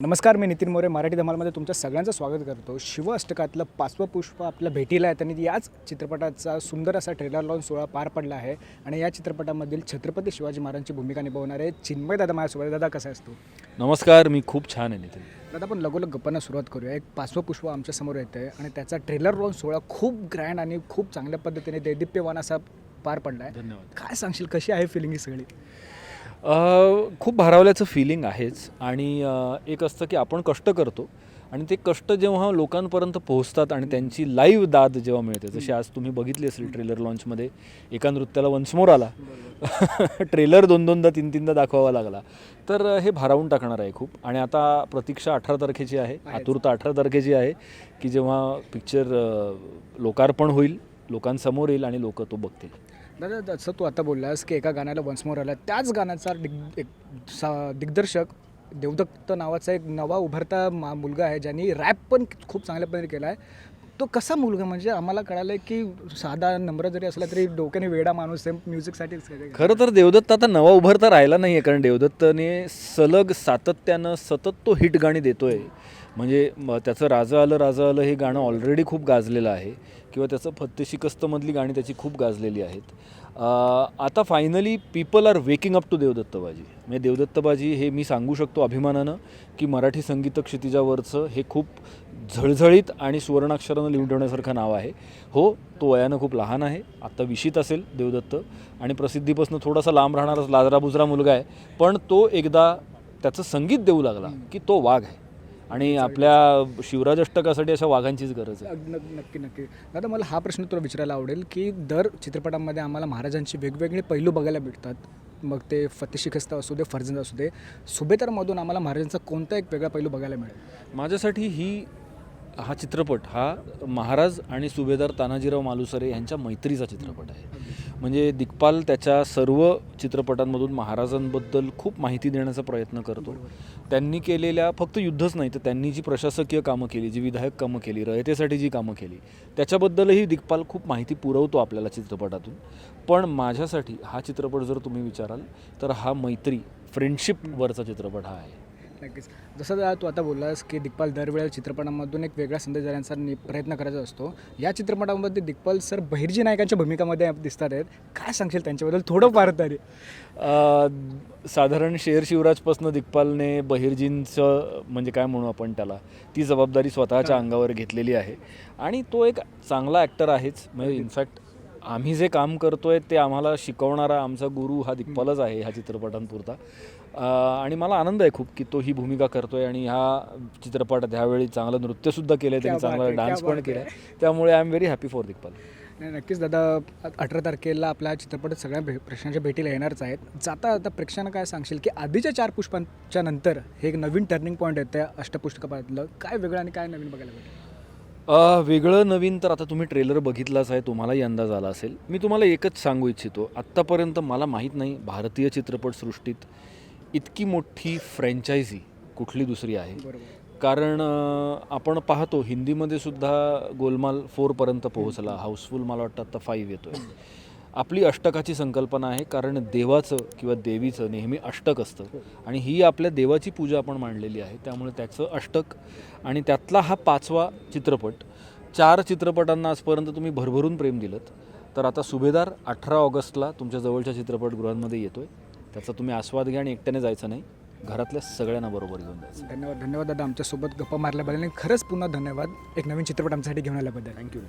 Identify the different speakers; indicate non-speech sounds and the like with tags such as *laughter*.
Speaker 1: नमस्कार मी नितीन मोरे मराठी धमालमध्ये तुमचं सगळ्यांचं स्वागत करतो. शिव अष्टकातलं पाचवं पुष्प आपल्या भेटीला आहे त्यांनी याच चित्रपटाचा सुंदर असा ट्रेलर लॉन्च सोहळा पार पडला आहे आणि या चित्रपटामधील छत्रपती शिवाजी महाराजांची भूमिका निभावणारे चिन्मय दादा माझ्यासोबत दादा कसा असतो
Speaker 2: नमस्कार मी खूप छान आहे नितीन.
Speaker 1: दादा आपण लगोलग गप्पांना सुरुवात करूया. एक पाचवं पुष्प आमच्यासमोर येतं आहे आणि त्याचा ट्रेलर लॉन्च सोहळा खूप ग्रँड आणि खूप चांगल्या पद्धतीने दैदिप्यवान असा पार पडला आहे
Speaker 2: धन्यवाद.
Speaker 1: काय सांगशील कशी आहे फिलिंग ही सगळी?
Speaker 2: खूप भारावल्याचं फिलिंग आहेच. आणि एक असतं की आपण कष्ट करतो आणि ते कष्ट जेव्हा लोकांपर्यंत पोहोचतात आणि त्यांची लाईव्ह दाद जेव्हा मिळते जशी आज तुम्ही बघितली असेल ट्रेलर लॉन्चमध्ये एका नृत्याला वन्समोर आला. *laughs* ट्रेलर दोन दोनदा तीन तीनदा दाखवावा लागला. तर हे भारावून टाकणार आहे खूप. आणि आता प्रतीक्षा अठरा तारखेची आहे. आतुरता अठरा तारखेची आहे की जेव्हा पिक्चर लोकार्पण होईल लोकांसमोर येईल आणि लोक तो बघतील.
Speaker 1: दादा जसं तू आता बोललास की एका गाण्याला वन्स मोर आला. त्याच गाण्याचा दिग एक सा दिग्दर्शक देवदत्त नावाचा एक नवा उभरता मा मुलगा आहे ज्यांनी रॅप पण खूप चांगल्या पद्धतीने केला आहे तो कसा मुलगा? म्हणजे आम्हाला कळालं की साधा नंबर जरी असला तरी डोक्याने वेडा माणूस आहे म्युझिकसाठीच
Speaker 2: खरं तर देवदत्त आता नवा उभरता राहिला नाही आहे कारण देवदत्तने सलग सातत्यानं सतत तो हिट गाणी देतोय. म्हणजे त्याचं राजा आलं राजा आलं हे गाणं ऑलरेडी खूप गाजलेलं आहे. किंवा त्याचं फत्ते शिकस्तमधली गाणी त्याची खूप गाजलेली आहेत. आता finally people are waking up to देवदत्तबाजी. म्हणजे देवदत्तबाजी हे मी सांगू शकतो अभिमानानं की मराठी संगीत क्षितिजावरचं हे खूप झळझळीत आणि सुवर्णाक्षरानं लिहून ठेवण्यासारखं नाव आहे. हो तो वयानं खूप लहान आहे. आत्ता विशीत असेल देवदत्त आणि प्रसिद्धीपासून थोडासा लांब राहणारा लाजरा बुजरा मुलगा आहे. पण तो एकदा त्याचं संगीत देऊ लागला की तो वाघ आहे. आणि आपल्या शिवराज अष्टकासाठी अशा वाघांचीच गरज आहे.
Speaker 1: नक्की नक्की. दादा मला हा प्रश्न तुला विचारायला आवडेल की दर चित्रपटामध्ये आम्हाला महाराजांचे वेगवेगळे पैलू बघायला भेटतात. मग ते फते शिकस्त असू दे फर्जंद असू दे. सुभेदारमधून आम्हाला महाराजांचा कोणता एक वेगळा पैलू बघायला मिळेल?
Speaker 2: माझ्यासाठी ही हा चित्रपट हा महाराज आणि सुभेदार तानाजीराव मालुसरे यांच्या मैत्रीचा चित्रपट आहे. म्हणजे दिग्पाल त्याच्या सर्व चित्रपटांमधून महाराजांबद्दल खूप माहिती देण्याचा प्रयत्न करतो. त्यांनी केलेल्या फक्त युद्धच नाही तर त्यांनी जी प्रशासकीय कामं केली जी विधायक कामं केली रयतेसाठी जी कामं केली त्याच्याबद्दलही दिग्पाल खूप माहिती पुरवतो आपल्याला चित्रपटातून. पण माझ्यासाठी हा चित्रपट जर तुम्ही विचाराल तर हा मैत्री फ्रेंडशिपवरचा चित्रपट हा आहे.
Speaker 1: नक्कीच. जसं तू आता बोललास की दिग्पाल दरवेळेला चित्रपटामधून एक वेगळा संदेश देण्याचा नि- प्रयत्न करायचा असतो. या चित्रपटामध्ये दिग्पाल सर बहिर्जी नायकांच्या भूमिकामध्ये दिसतात आहेत. काय सांगशील त्यांच्याबद्दल? थोडं फार तरी.
Speaker 2: साधारण शेर शिवराजपासून दिग्पालने बहिर्जींचं म्हणजे काय म्हणू आपण त्याला ती जबाबदारी स्वतःच्या अंगावर घेतलेली आहे. आणि तो एक चांगला ॲक्टर आहेच. म्हणजे इनफॅक्ट आम्ही जे काम करतोय ते आम्हाला शिकवणारा आमचा गुरु हा दिग्पालच आहे ह्या चित्रपटांपुरता. आणि मला आनंद आहे खूप की तो ही भूमिका करतोय आणि ह्या चित्रपटात ह्यावेळी चांगलं नृत्यसुद्धा केलं आहे त्यांनी चांगला
Speaker 1: आहे,
Speaker 2: डान्स पण केला आहे. त्यामुळे I am very happy for Digpal.
Speaker 1: नाही नक्कीच दादा अठरा तारखेला आपला चित्रपट सगळ्या भे प्रेक्षकांच्या भेटीला येणारच आहेत. जाता आता प्रेक्षकांना काय सांगशील की आधीच्या चार पुष्पांच्या नंतर हे एक नवीन टर्निंग पॉईंट येतं अष्टपुष्टकापातलं काय वेगळं आणि काय नवीन बघायला भेटेल?
Speaker 2: वेगळं नवीन तर आता तुम्ही ट्रेलर बघितलाच आहे तुम्हालाही अंदाज आला असेल. मी तुम्हाला एकच सांगू इच्छितो. आत्तापर्यंत मला माहीत नाही भारतीय चित्रपटसृष्टीत इतकी मोठी फ्रँचायझी कुठली दुसरी आहे. कारण आपण पाहतो हिंदीमध्ये सुद्धा गोलमाल फोरपर्यंत पोहोचला. हाऊसफुल मला वाटतं आत्ता फाईव्ह येतोय. आपली अष्टकाची संकल्पना आहे कारण देवाचं किंवा देवीचं नेहमी अष्टक असतं. आणि ही आपल्या देवाची पूजा आपण मांडलेली आहे त्यामुळे त्याचं अष्टक आणि त्यातला हा पाचवा चित्रपट चार चित्रपटांना आजपर्यंत तुम्ही भरभरून प्रेम दिलं तर आता सुभेदार अठरा ऑगस्टला तुमच्या जवळच्या चित्रपटगृहांमध्ये येतोय. त्याचा तुम्ही आस्वाद घ्या आणि एकट्याने जायचं नाही. घरातल्या सगळ्यांना बरोबर घेऊन जायचं.
Speaker 1: धन्यवाद धन्यवाद दादा. आमच्यासोबत गप्पा मारल्याबद्दल आणि खरंच पुन्हा धन्यवाद. एक नवीन चित्रपट आमच्यासाठी घेऊन आल्याबद्दल. थँक्यू